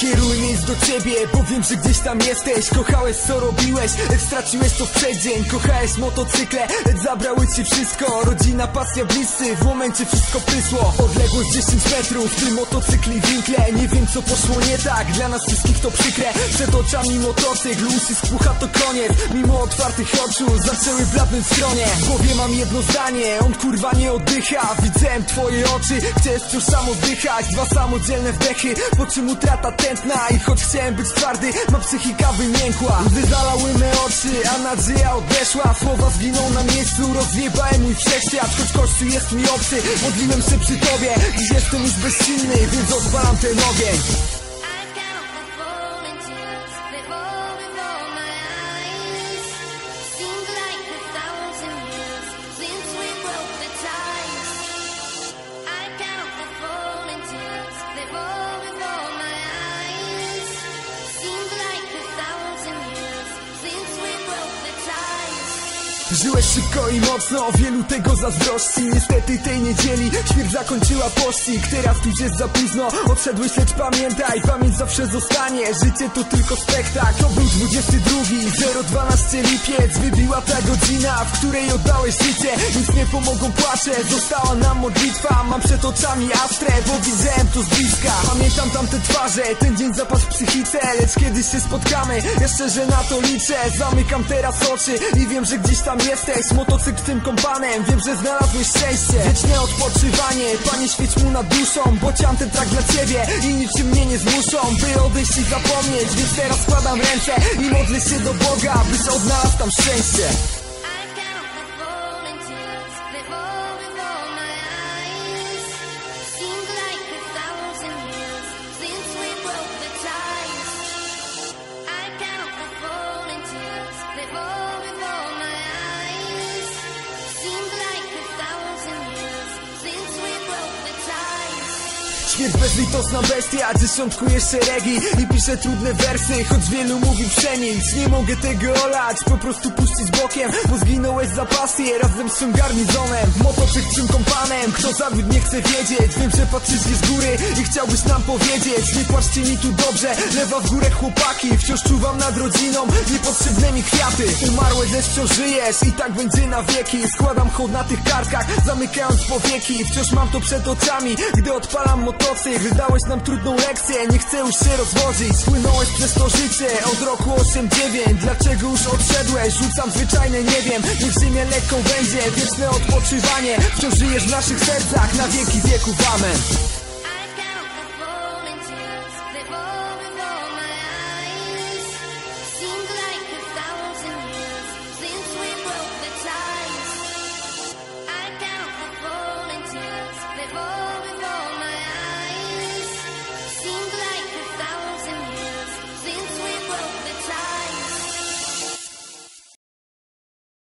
Kieruj miejsc do ciebie, bo wiem, że gdzieś tam jesteś. Kochałeś co robiłeś, straciłeś to w przeddzień Kochałeś motocykle, zabrały ci wszystko. Rodzina, pasja, bliscy, w momencie wszystko prysło Odległość 10 metrów, w tym motocykli winkle. Nie wiem co poszło nie tak, dla nas wszystkich to przykre. Przed oczami motocykl, uścisk pucha to koniec. Mimo otwartych oczu, zaczęły bladnąć stronie. W głowie mam jedno zdanie, on kurwa nie oddycha. Widziałem twoje oczy, chcesz wciąż samo oddychać Dwa samodzielne wdechy, po czym utrata I choć chciałem być twardy, ma psychika wymiękła Łzy zalały me oczy, a nadzieja odeszła Słowa zginą na miejscu, rozwiebałem mój wszechświat Choć kościół jest mi obcy, modliłem się przy tobie. Dziś jestem już bezsilny, więc odpalam ten ogień Żyłeś szybko i mocno, wielu tego zazdrości. Niestety tej niedzieli śmierć zakończyła pościg. Teraz już jest za późno, odszedłeś lecz pamiętaj Pamięć zawsze zostanie, życie to tylko spektakl. To był 22, 012 lipiec. Wybiła ta godzina, w której oddałeś życie. Nic nie pomogą płacze, została nam modlitwa. Mam przed oczami astrę, bo widziałem to z bliska. Pamiętam tamte twarze, ten dzień zapadł w psychice. Lecz kiedyś się spotkamy, ja szczerze na to liczę. Zamykam teraz oczy i wiem, że gdzieś tam jesteś Motocykl tym kompanem, wiem, że znalazłeś szczęście. Wieczne odpoczywanie, panie świeć mu nad duszą Bo ciam ten trak dla ciebie i niczym mnie nie zmuszą By odejść i zapomnieć, więc teraz składam ręce I modlę się do Boga, byś odnalazł tam szczęście Śmierć bezlitosna bestia, dziesiątkuje szeregi I pisze trudne wersy, choć wielu mówi przemilcz Nie mogę tego olać, po prostu puścić bokiem Bo zginąłeś za pasję razem z tym garnizonem. Motocykl czym kompanem, kto zawiódł nie chce wiedzieć. Wiem, że patrzycie z góry i chciałbyś nam powiedzieć. Nie płaczcie mi tu dobrze, lewa w górę chłopaki. Wciąż czuwam nad rodziną, niepotrzebne mi kwiaty. Umarłeś, lecz wciąż żyjesz i tak będzie na wieki. Składam hołd na tych karkach, zamykając powieki. Wciąż mam to przed oczami, gdy odpalam motocykl Wydałeś nam trudną lekcję, nie chcę już się rozwodzić. Płynąłeś przez to życie od roku 8-9 Dlaczego już odszedłeś? Rzucam zwyczajne nie wiem. Niech ziemię lekką będzie, wieczne odpoczywanie. Wciąż żyjesz w naszych sercach, na wieki wieków, amen